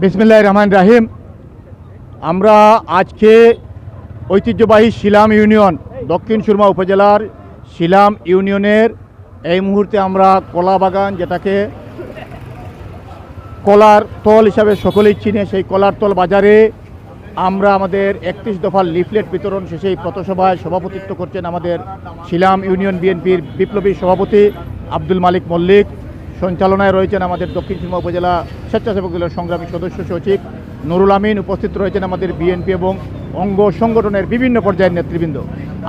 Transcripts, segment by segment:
বিসমিল্লাহ রহমান রাহিম। আমরা আজকে ঐতিহ্যবাহী শিলাম ইউনিয়ন, দক্ষিণ সুরমা উপজেলার শিলাম ইউনিয়নের এই মুহূর্তে আমরা কলা বাগান, যেটাকে কলার তল হিসাবে সকলেই চিনে, সেই কলার তল বাজারে আমরা আমাদের একত্রিশ দফার লিফলেট বিতরণ শেষে এই পথসভায় সভাপতিত্ব করছেন আমাদের শিলাম ইউনিয়ন বিএনপির বিপ্লবী সভাপতি আব্দুল মালিক মল্লিক। সঞ্চালনায় রয়েছেন আমাদের দক্ষিণ সুরমা উপজেলা স্বেচ্ছাসেবক দলের সংগ্রামী সদস্য সচিব নুরুল আমিন, উপস্থিত রয়েছেন আমাদের বিএনপি এবং অঙ্গ সংগঠনের বিভিন্ন পর্যায়ের নেতৃবৃন্দ।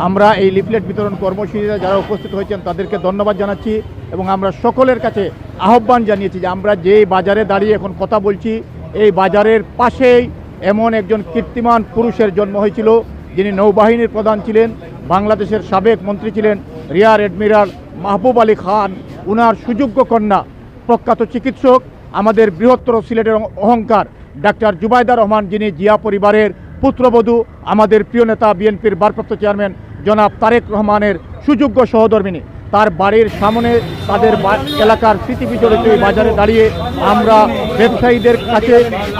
আমরা এই লিফলেট বিতরণ কর্মসূচিতে যারা উপস্থিত হয়েছেন তাদেরকে ধন্যবাদ জানাচ্ছি এবং আমরা সকলের কাছে আহ্বান জানিয়েছি যে আমরা যেই বাজারে দাঁড়িয়ে এখন কথা বলছি, এই বাজারের পাশেই এমন একজন কীর্তিমান পুরুষের জন্ম হয়েছিল যিনি নৌবাহিনীর প্রধান ছিলেন, বাংলাদেশের সাবেক মন্ত্রী ছিলেন রিয়ার অ্যাডমিরাল মাহবুব আলী খান, উনার সুযোগ্য কন্যা, প্রখ্যাত চিকিৎসক, আমাদের বৃহত্তর সিলেটের অহংকার, ডাক্তার জুবাইদা রহমান যিনি জিয়া পরিবারের পুত্রবধূ, আমাদের প্রিয় নেতা বিএনপির ভারপ্রাপ্ত চেয়ারম্যান জনাব তারেক রহমানের সুযোগ্য সহধর্মিনী। তার বাড়ির সামনে তাদের এলাকার স্মৃতি বিজড়িত বাজারে দাঁড়িয়ে আমরা ব্যবসায়ীদের কাছে,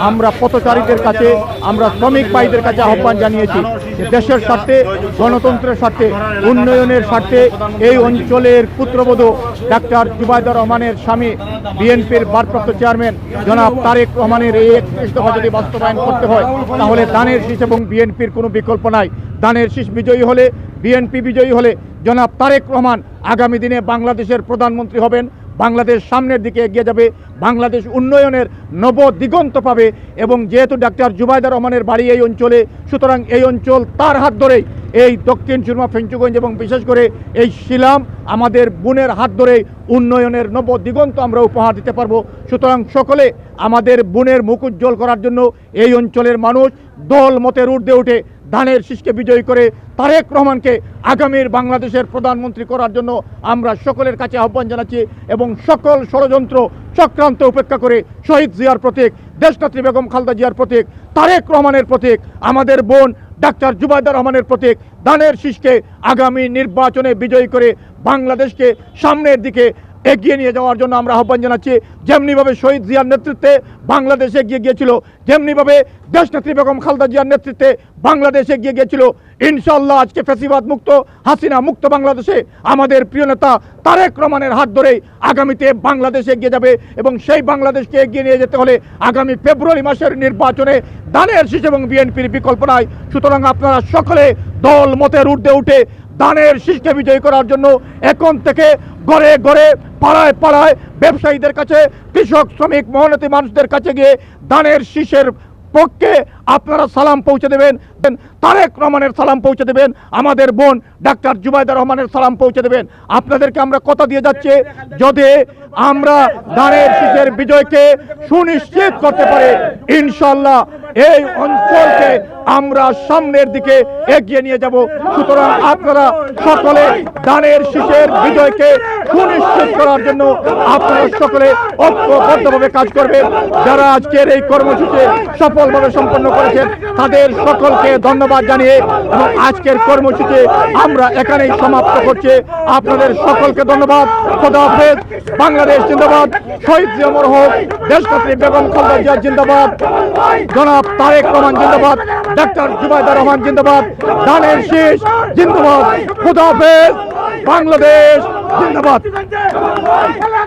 আমরা পথচারীদের কাছে, আমরা শ্রমিক ভাইদের কাছে আহ্বান জানিয়েছি যে দেশের স্বার্থে, গণতন্ত্রের স্বার্থে, উন্নয়নের স্বার্থে এই অঞ্চলের পুত্রবধূ ডাক্তার জুবাইদা রহমানের স্বামী বিএনপির ভারপ্রাপ্ত চেয়ারম্যান জনাব তারেক রহমানের এই দফা যদি বাস্তবায়ন করতে হয়, তাহলে দানের শীষ এবং বিএনপির কোনো বিকল্প নাই। দানের শীষ বিজয়ী হলে বিএনপি বিজয়ী হলে জনাব তারেক রহমান আগামী দিনে বাংলাদেশের প্রধানমন্ত্রী হবেন। বাংলাদেশ সামনের দিকে এগিয়ে যাবে। বাংলাদেশ উন্নয়নের নব দিগন্ত পাবে এবং যেহেতু ডাক্তার জুবাইদা রহমানের বাড়ি এই অঞ্চলে, সুতরাং এই অঞ্চল তার হাত ধরেই এই দক্ষিণ সুরমা ফেঞ্চুগঞ্জ এবং বিশেষ করে এই শিলাম আমাদের বোনের হাত ধরেই উন্নয়নের নব দিগন্ত আমরা উপহার দিতে পারব। সুতরাং সকলে আমাদের বোনের মুখ উজ্জ্বল করার জন্য এই অঞ্চলের মানুষ দল মতের ঊর্ধ্বে উঠে ধানের শীষকে বিজয়ী করে তারেক রহমানকে আগামীর বাংলাদেশের প্রধানমন্ত্রী করার জন্য আমরা সকলের কাছে আহ্বান জানাচ্ছি এবং সকল ষড়যন্ত্র চক্রান্ত উপেক্ষা করে শহীদ জিয়ার প্রতীক, দেশনেত্রী বেগম খালদা জিয়ার প্রতীক, তারেক রহমানের প্রতীক, আমাদের বোন ডাক্তার জুবাইদা রহমানের প্রতীক দানের শীষকে আগামী নির্বাচনে বিজয়ী করে বাংলাদেশকে সামনের দিকে এগিয়ে নিয়ে যাওয়ার জন্য আমরা আহ্বান জানাচ্ছি। যেমনিভাবে শহীদ জিয়ার নেতৃত্বে বাংলাদেশ এগিয়ে গিয়েছিল, যেমনিভাবে দেশনেত্রী বেগম খালদা জিয়ার নেতৃত্বে বাংলাদেশ এগিয়ে গিয়েছিল। ইনশাল্লাহ আজকে ফেসিবাদ মুক্ত, হাসিনা মুক্ত বাংলাদেশে আমাদের প্রিয় নেতা তারেক রহমানের হাত ধরেই আগামীতে বাংলাদেশ এগিয়ে যাবে এবং সেই বাংলাদেশকে এগিয়ে নিয়ে যেতে হলে আগামী ফেব্রুয়ারি মাসের নির্বাচনে দানের শীষ এবং বিএনপির বিকল্প নাই। সুতরাং আপনারা সকলে দল মতের ঊর্ধ্বে উঠে দানের শীষকে বিজয়ী করার জন্য এখন থেকে ঘরে ঘরে পাড়ায় পাড়ায় ব্যবসায়ীদের কাছে, কৃষক, শ্রমিক, মহনতি মানুষদের কাছে গিয়ে দানের শীষের পক্ষে আপনারা সালাম পৌঁছে দেবেন। তারেক রহমানের সালাম পৌঁছে দেবেন। আমাদের বোন ডাক্তার জুবাইদা রহমানের সালাম পৌঁছে দেবেন। আপনাদেরকে আমরা কথা দিয়ে যাচ্ছে যদি আমরা দানের শীষের বিজয়কে সুনিশ্চিত করতে পারি ইনশাল্লাহ এই অঞ্চলকে আমরা সামনের দিকে এগিয়ে নিয়ে যাব। সুতরাং আপনারা সকলে দানের শীষের বিজয়কে সুনিশ্চিত করার জন্য আপনারা সকলে ঐক্যবদ্ধভাবে কাজ করবেন। যারা আজকের এই কর্মসূচি সফলভাবে সম্পন্ন করেছেন, তাদের সকলকে ধন্যবাদ জানিয়ে এবং আজকের কর্মসূচি আমরা এখানেই সমাপ্ত করছি। আপনাদের সকলকে ধন্যবাদ। খোদা বাংলাদেশ জিন্দাবাদ। শহীদ জিয়ামর হোক। দেশনেত্রী বেগম খালদা জিয়া জিন্দাবাদ। জনাব তারেক রহমান জিন্দাবাদ ডাক্তার জুবাইদা রহমান জিন্দাবাদ ধানের শীষ জিন্দাবাদ খুদাফেজ বাংলাদেশ জিন্দাবাদ খেলা